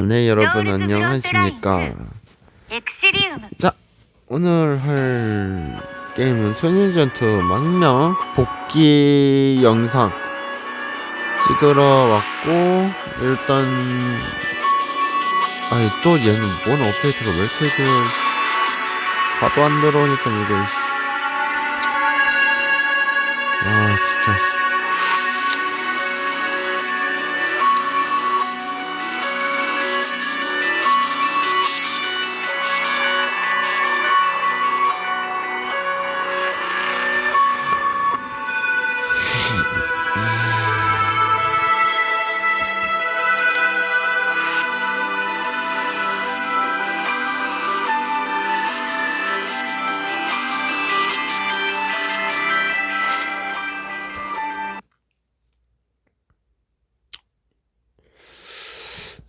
네 여러분 안녕하십니까? 자 오늘 할 게임은 소년전투 망명 복귀 영상 찍으러 왔고 일단 아니 또 얘는 뭔 업데이트가 왜 이렇게 그 봐도 안 들어오니까 이거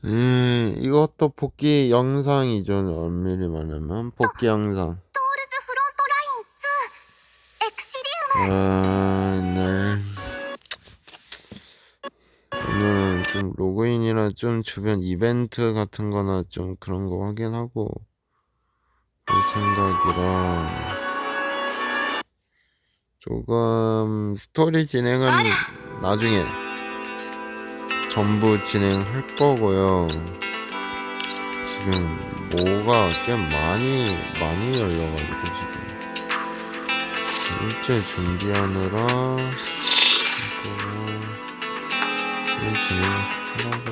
음, 이것도 복귀 영상이죠. 엄밀히 말하면 복귀 영상. 토르즈 프론트 라인 2 엑시리움. 아, 네. 오늘은 좀 로그인이나 좀 주변 이벤트 같은 거나 좀 그런 거 확인하고 할 생각이라 조금 스토리 진행은 나중에 전부 진행할 거고요. 지금 뭐가 꽤 많이 많이 열려가지고 지금. 일제 준비하느라 이거 좀 진행하다가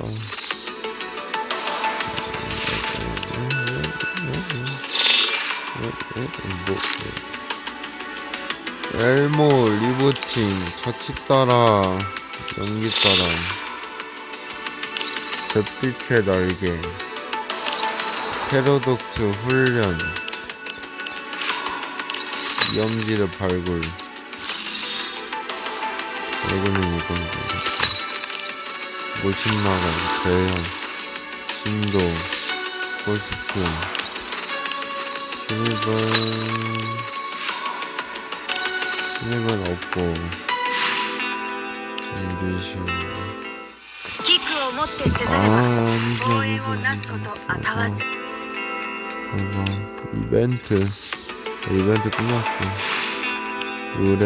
뭐 엘모 리부팅 자칫 따라 연기 따라 잿빛의 날개 패러독스 훈련 염지의 발굴. 이거는 이건 모신마감 대형 신도 포스트 실버 실버 없고 미신. 아, 이벤트 이벤트 끝났어 의뢰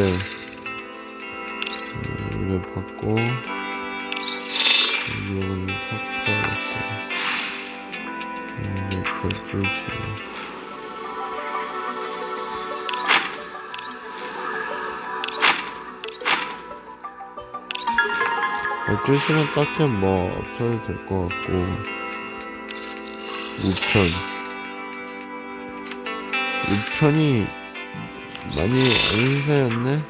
의뢰 받고 이거는 삭제하고 이제 걸줄 별주시는 딱히 뭐 없어도 될 것 같고 우편 우편이 많이 안 새였네?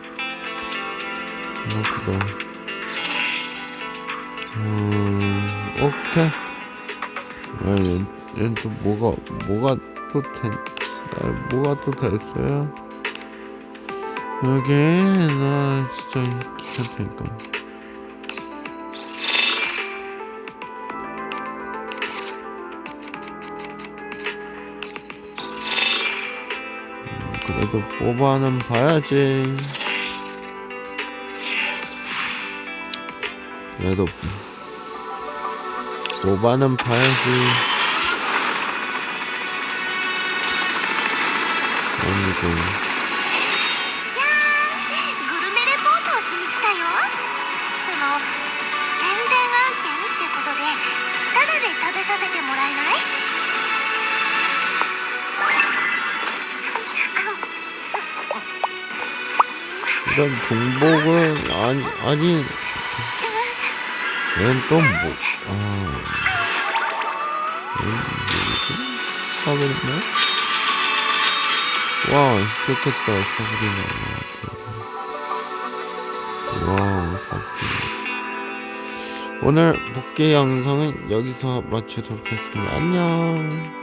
그렇구나. 음, 오케이. 아, 얘, 얘는 또 뭐가, 뭐가 또 된, 아, 뭐가 또 됐어요? 여기, 나 진짜 귀찮다니까. 그래도 뽑아는 봐야지. 그래도 뽑아는 봐야지. 아니고 이런 종복은 아니 아니. 얘는 또 뭐? 아, 얘는 뭐지? 사버렸네. 와, 시작했다, 사버리네. 와, 사버리네. 오늘 복귀 영상은 여기서 마치도록 하겠습니다. 안녕.